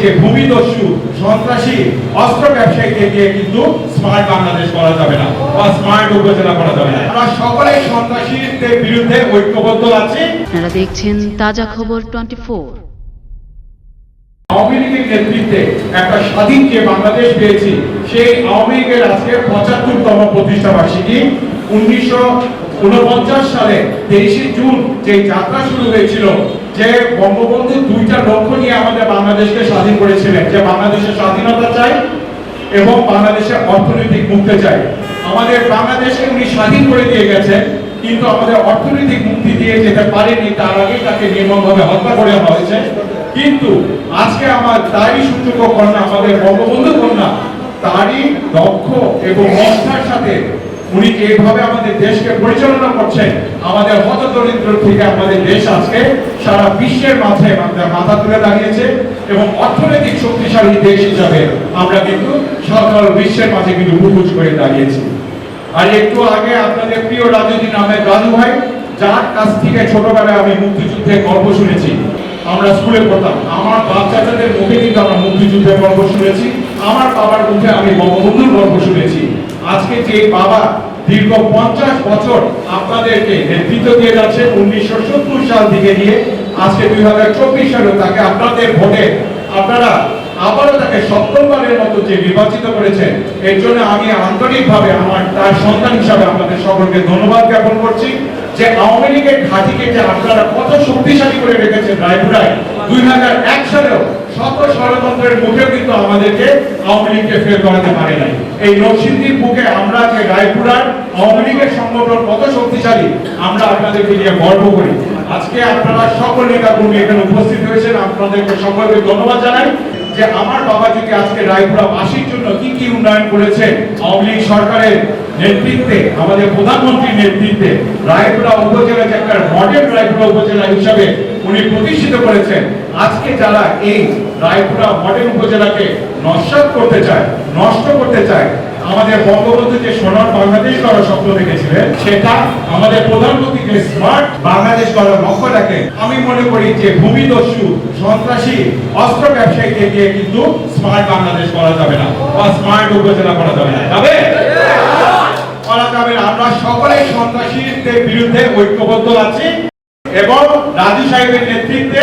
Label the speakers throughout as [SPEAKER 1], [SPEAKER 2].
[SPEAKER 1] যে ভূমিদস্যু সন্ত্রাসী অস্ত্র ব্যবসায়ীকে দিয়ে কিন্তু স্মার্ট বাংলাদেশ করা যাবে না বা স্মার্ট উপজেলা করা যাবে না। আমরা সকলে সন্ত্রাসীদের বিরুদ্ধে ঐক্যবদ্ধ আছি।
[SPEAKER 2] আপনারা দেখছেন তাজা খবর টোয়েন্টি ফোর।
[SPEAKER 1] আওয়ামী লীগের নেতৃত্বে একটা স্বাধীন যে বাংলাদেশ পেয়েছি সেই আওয়ামী লীগের আজকে পঁচাত্তরতম প্রতিষ্ঠা বার্ষিকী। উনিশশো উনপঞ্চাশ সালে তেইশে জুন যে যাত্রা শুরু হয়েছিল যে বঙ্গবন্ধু দুইটা লক্ষ্য নিয়ে আমাদের বাংলাদেশকে স্বাধীন করেছিলেন, যে বাংলাদেশের স্বাধীনতা চাই এবং বাংলাদেশের অর্থনৈতিক মুক্তি চাই। আমাদের বাংলাদেশকে উনি স্বাধীন করে দিয়ে গেছেন, কিন্তু আমাদের অর্থনৈতিক মুক্তি দিয়ে যেতে পারেনি, তার আগে তাকে নির্মমভাবে হত্যা করে হয়েছে। কিন্তু আজকে আমার তারই সূচক কন্যা, আমাদের বঙ্গবন্ধু কন্যা, তারই দক্ষ এবং নিষ্ঠার সাথে উনি যেভাবে আমাদের দেশকে পরিচালনা করছেন। আমাদের হতদরিদ্র থেকে আমাদের দেশ আজকে সারা বিশ্বের মাঝে আমাদের মাথা তুলে দাঁড়িয়েছে এবং অর্থনৈতিক শক্তিশালী দেশ হিসাবে আমরা কিন্তু সকল বিশ্বের মাঝে কিন্তু মুখোশ করে দাঁড়িয়েছি। আর একটু আগে আপনাদের প্রিয় রাজনীতি নামে রাজু ভাই, যার কাছ থেকে ছোটবেলায় আমি মুক্তিযুদ্ধের গল্প শুনেছি, আমরা স্কুলে পড়তাম। আমার বাচ্চাদের মুখে কিন্তু আমরা মুক্তিযুদ্ধের গল্প শুনেছি, আমার বাবার মুখে আমি বঙ্গবন্ধুর গল্প শুনেছি। আজকে যে বাবা দীর্ঘ পঞ্চাশ বছর আপনাদেরকে নেতৃত্ব দিয়ে যাচ্ছে উনিশশো সত্তর সাল থেকে নিয়ে। আজকে দুই হাজার চব্বিশ সালে তাকে আপনাদের ভোটে আপনারা আবারও তাকে সপ্তমবারের মতো যে নির্বাচিত করেছেন, এর জন্য আমি আন্তরিকভাবে আমার, তার সন্তান হিসাবে আপনাদের সকলকে ধন্যবাদ জ্ঞাপন করছি যে আওয়ামী লীগের ঘাঁটিকে যে আপনারা কত শক্তিশালী করে রেখেছেন রায়পুরায়, দুই হাজার এক সালেও শত ষড়যন্ত্রের মুখেও কিন্তু আমাদেরকে আওয়ামী লীগকে ফেল করাতে পারে নাই। এই নরসিংদীর বুকে আমরা যে রায়পুরার আওয়ামী লীগের সংগঠন কত শক্তিশালী, আমরা আপনাদেরকে নিয়ে গর্ব করি। আজকে আপনারা সকল নেতা কর্মী এখানে উপস্থিত হয়েছেন, আপনাদেরকে সকলকে ধন্যবাদ জানাই। যে আমার বাবা যদি আজকে রায়পুরা বাসীর জন্য কি কি উন্নয়ন করেছে, আওয়ামী লীগ সরকারের নেতৃত্বে, আমাদের প্রধানমন্ত্রীর নেতৃত্বে, রায়পুরা উপজেলা যে একটা মডেল রায়পুরা উপজেলা হিসাবে উনি প্রতিষ্ঠিত করেছেন, আজকে যারা এই রায়পুরা মডেল উপজেলাকে নস্বাত করতে চায়, নষ্ট করতে চায় আমাদের বঙ্গবন্ধু যে সোনার বাংলাদেশ করার স্বপ্ন দেখেছিলেন, সেটা আমাদের প্রধানমন্ত্রী যে স্মার্ট বাংলাদেশ করার লক্ষ্য রাখে আমি মনে করি যে ভূমিদস্যু, সন্ত্রাসী, অস্ত্র ব্যবসায়ীকে দিয়ে কিন্তু স্মার্ট বাংলাদেশ করা যাবে না বা স্মার্ট উপজেলা করা যাবে না যাবে করা যাবে। আমরা সকলেই সন্ত্রাসীদের বিরুদ্ধে ঐক্যবদ্ধ আছি এবং রাজু সাহেবের নেতৃত্বে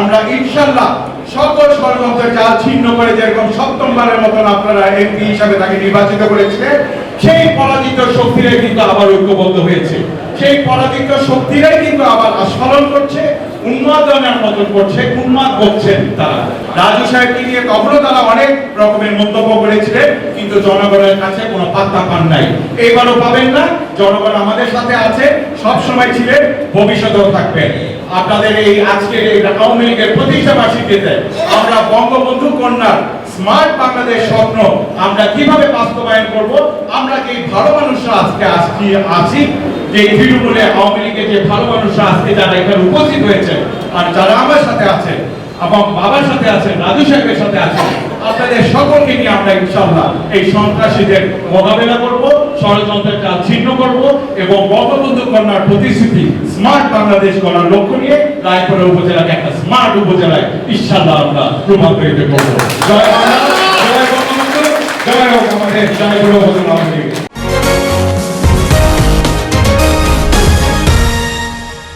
[SPEAKER 1] আমরা ইনশাল্লাহ সকল ষড়যন্ত্রের জাল ছিন্ন করে যেরকম সপ্তমবারের মতন আপনারা এমপি হিসাবে তাকে নির্বাচিত করেছিলেন সেই পরাজিত শক্তিরাই কিন্তু আবার ঐক্যবদ্ধ হয়েছে। সেই পরাজিত শক্তিরাই কিন্তু আবার আস্ফলন করছে, উন্মাদনের মতন করছে, উন্মাদ করছেন তারা। রাজু সাহেবকে নিয়ে তখনও তারা অনেক রকমের মন্তব্য করেছিলেন, কিন্তু জনগণের কাছে কোনো পাত্তা পান নাই। এইবারও পাবেন না, জনগণ আমাদের সাথে আছে সব সময় ছিলেন, ভবিষ্যতেও থাকবেন। আপনাদের এই আজকের এই আওয়ামী লীগের প্রতিষ্ঠা বার্ষিকীতে আমরা বঙ্গবন্ধু কন্যার স্মার্ট বাংলাদেশ স্বপ্ন আমরা কীভাবে বাস্তবায়ন করব? আমরা যে ভালো মানুষরা আজকে আজকে আছি? যে তৃণমূলে আওয়ামী লীগের যে ভালো মানুষরা আজকে যারা এখানে উপস্থিত হয়েছে আর যারা আমার সাথে আছে এবং বাবার সাথে আছেন রাজু সাহেবের সাথে আছেন আপনাদের সকলকে নিয়ে আমরা ইনশাআল্লাহ এই সন্ত্রাসীদের মোকাবেলা করব। ষড়যন্ত্রের কাজ ছিন্ন করব এবং বঙ্গবন্ধু কন্যার প্রতিশ্রুতি স্মার্ট বাংলাদেশ করার লক্ষ্য নিয়ে রায়পুরা উপজেলাকে একটা স্মার্ট উপজেলায় ইনশাআল্লাহ আমরা রূপান্তরিত করব। জয় বাংলা, জয় বঙ্গবন্ধু জয় আমাদের জয়